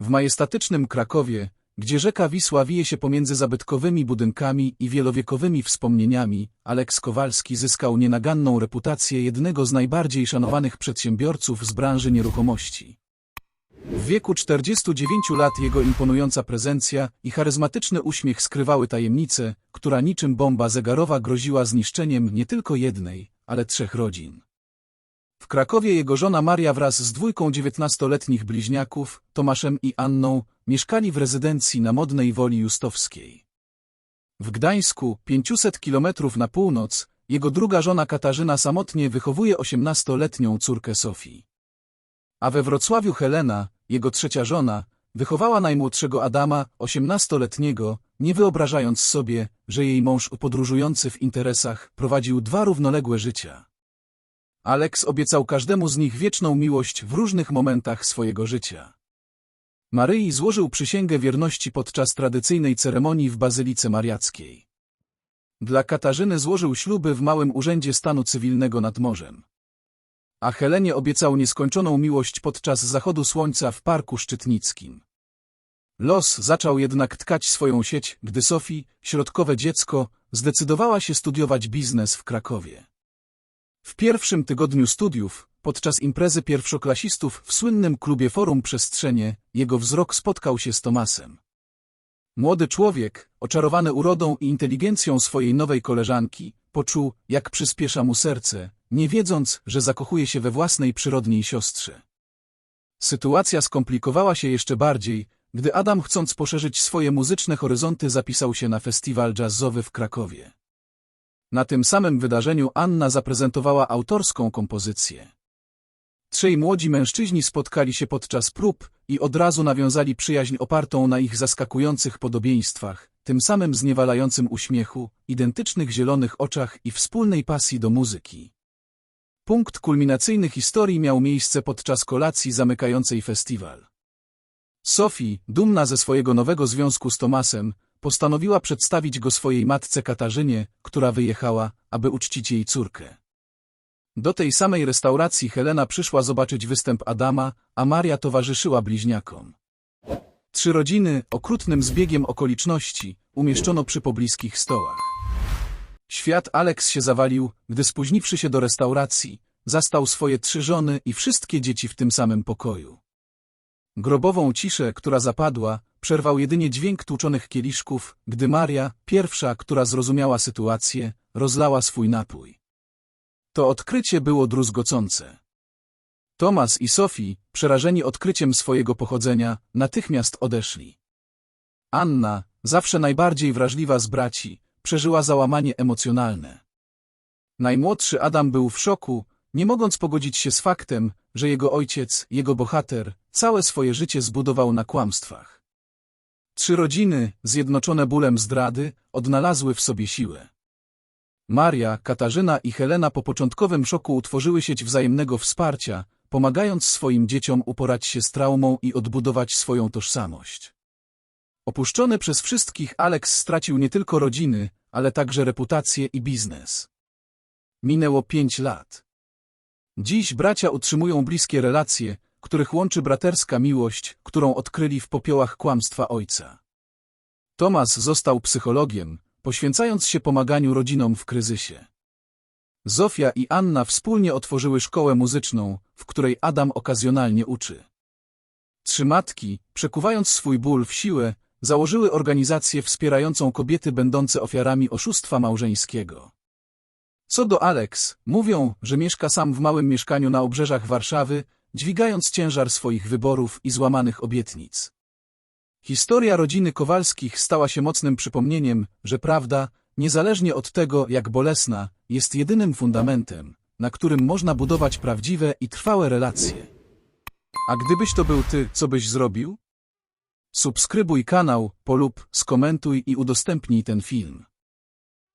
W majestatycznym Krakowie, gdzie rzeka Wisła wije się pomiędzy zabytkowymi budynkami i wielowiekowymi wspomnieniami, Aleks Kowalski zyskał nienaganną reputację jednego z najbardziej szanowanych przedsiębiorców z branży nieruchomości. W wieku 49 lat jego imponująca prezencja i charyzmatyczny uśmiech skrywały tajemnicę, która niczym bomba zegarowa groziła zniszczeniem nie tylko jednej, ale trzech rodzin. W Krakowie jego żona Maria wraz z dwójką dziewiętnastoletnich bliźniaków, Tomaszem i Anną, mieszkali w rezydencji na Modnej Woli Justowskiej. W Gdańsku, 500 kilometrów na północ, jego druga żona Katarzyna samotnie wychowuje osiemnastoletnią córkę Sofii. A we Wrocławiu Helena, jego trzecia żona, wychowała najmłodszego Adama, osiemnastoletniego, nie wyobrażając sobie, że jej mąż podróżujący w interesach prowadził dwa równoległe życia. Alex obiecał każdemu z nich wieczną miłość w różnych momentach swojego życia. Maryi złożył przysięgę wierności podczas tradycyjnej ceremonii w Bazylice Mariackiej. Dla Katarzyny złożył śluby w Małym Urzędzie Stanu Cywilnego nad morzem. A Helenie obiecał nieskończoną miłość podczas zachodu słońca w Parku Szczytnickim. Los zaczął jednak tkać swoją sieć, gdy Sofii, środkowe dziecko, zdecydowała się studiować biznes w Krakowie. W pierwszym tygodniu studiów, podczas imprezy pierwszoklasistów w słynnym klubie Forum Przestrzenie, jego wzrok spotkał się z Tomasem. Młody człowiek, oczarowany urodą i inteligencją swojej nowej koleżanki, poczuł, jak przyspiesza mu serce, nie wiedząc, że zakochuje się we własnej przyrodniej siostrze. Sytuacja skomplikowała się jeszcze bardziej, gdy Adam chcąc poszerzyć swoje muzyczne horyzonty zapisał się na festiwal jazzowy w Krakowie. Na tym samym wydarzeniu Anna zaprezentowała autorską kompozycję. Trzej młodzi mężczyźni spotkali się podczas prób i od razu nawiązali przyjaźń opartą na ich zaskakujących podobieństwach, tym samym zniewalającym uśmiechu, identycznych zielonych oczach i wspólnej pasji do muzyki. Punkt kulminacyjny historii miał miejsce podczas kolacji zamykającej festiwal. Sophie, dumna ze swojego nowego związku z Tomasem, postanowiła przedstawić go swojej matce Katarzynie, która wyjechała, aby uczcić jej córkę. Do tej samej restauracji Helena przyszła zobaczyć występ Adama, a Maria towarzyszyła bliźniakom. Trzy rodziny, okrutnym zbiegiem okoliczności, umieszczono przy pobliskich stołach. Świat Alex się zawalił, gdy spóźniwszy się do restauracji, zastał swoje trzy żony i wszystkie dzieci w tym samym pokoju. Grobową ciszę, która zapadła, przerwał jedynie dźwięk tłuczonych kieliszków, gdy Maria, pierwsza, która zrozumiała sytuację, rozlała swój napój. To odkrycie było druzgocące. Tomas i Sophie, przerażeni odkryciem swojego pochodzenia, natychmiast odeszli. Anna, zawsze najbardziej wrażliwa z braci, przeżyła załamanie emocjonalne. Najmłodszy Adam był w szoku, nie mogąc pogodzić się z faktem, że jego ojciec, jego bohater, całe swoje życie zbudował na kłamstwach. Trzy rodziny, zjednoczone bólem zdrady, odnalazły w sobie siłę. Maria, Katarzyna i Helena po początkowym szoku utworzyły sieć wzajemnego wsparcia, pomagając swoim dzieciom uporać się z traumą i odbudować swoją tożsamość. Opuszczony przez wszystkich Alex stracił nie tylko rodziny, ale także reputację i biznes. Minęło pięć lat. Dziś bracia utrzymują bliskie relacje, których łączy braterska miłość, którą odkryli w popiołach kłamstwa ojca. Tomas został psychologiem, poświęcając się pomaganiu rodzinom w kryzysie. Zofia i Anna wspólnie otworzyły szkołę muzyczną, w której Adam okazjonalnie uczy. Trzy matki, przekuwając swój ból w siłę, założyły organizację wspierającą kobiety będące ofiarami oszustwa małżeńskiego. Co do Alex, mówią, że mieszka sam w małym mieszkaniu na obrzeżach Warszawy, dźwigając ciężar swoich wyborów i złamanych obietnic. Historia rodziny Kowalskich stała się mocnym przypomnieniem, że prawda, niezależnie od tego, jak bolesna, jest jedynym fundamentem, na którym można budować prawdziwe i trwałe relacje. A gdybyś to był ty, co byś zrobił? Subskrybuj kanał, polub, skomentuj i udostępnij ten film.